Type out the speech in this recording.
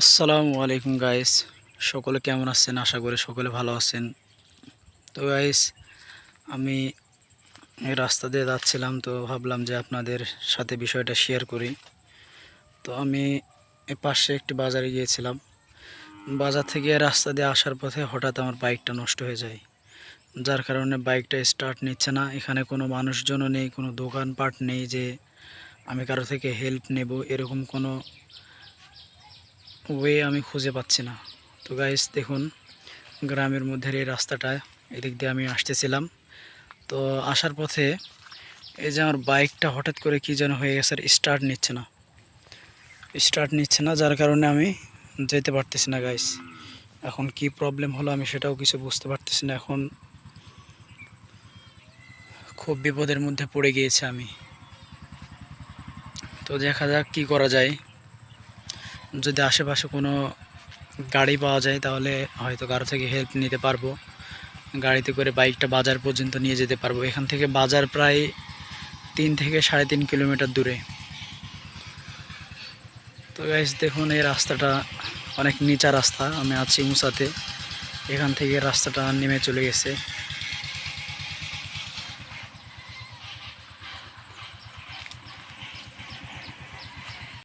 আসসালামু আলাইকুম গাইস সকলে কেমন আছেন? আশা করি সকলে ভালো আছেন। তো গাইস আমি রাস্তা দিয়ে যাচ্ছিলাম, তো ভাবলাম যে আপনাদের সাথে বিষয়টা শেয়ার করি। তো আমি এ পাশে একটি বাজারে গিয়েছিলাম। বাজার থেকে রাস্তা দিয়ে আসার পথে হঠাৎ আমার বাইকটা নষ্ট হয়ে যায়। যার কারণে বাইকটা স্টার্ট নিচ্ছে না। এখানে কোনো মানুষজনও নেই, কোনো দোকানপাট নেই যে আমি কারও থেকে হেল্প নেব, এরকম কোনো ওয়ে আমি খুঁজে পাচ্ছি না। তো গাইস দেখুন, গ্রামের মধ্যে এই রাস্তাটা, এদিক দিয়ে আমি আসতেছিলাম। তো আসার পথে এই যে আমার বাইকটা হঠাৎ করে কী যেন হয়ে গেছে স্টার্ট নিচ্ছে না। স্টার্ট নিচ্ছে না, যার কারণে আমি যেতে পারতেছি না গাইস এখন কি প্রবলেম হলো আমি সেটাও কিছু বুঝতে পারতেছি না। এখন খুব বিপদের মধ্যে পড়ে গিয়েছে আমি। তো দেখা যাক কি করা যায়। যদি আশেপাশে কোনো গাড়ি পাওয়া যায়, তাহলে হয়তো কারও থেকে হেল্প নিতে পারব। গাড়িতে করে বাইকটা বাজার পর্যন্ত নিয়ে যেতে পারব। এখান থেকে বাজার প্রায় তিন থেকে সাড়ে তিন কিলোমিটার দূরে। তো গাইস দেখুন, এই রাস্তাটা অনেক নিচা রাস্তা। আমি আছি উঁচাতে। এখান থেকে রাস্তাটা নেমে চলে গেছে।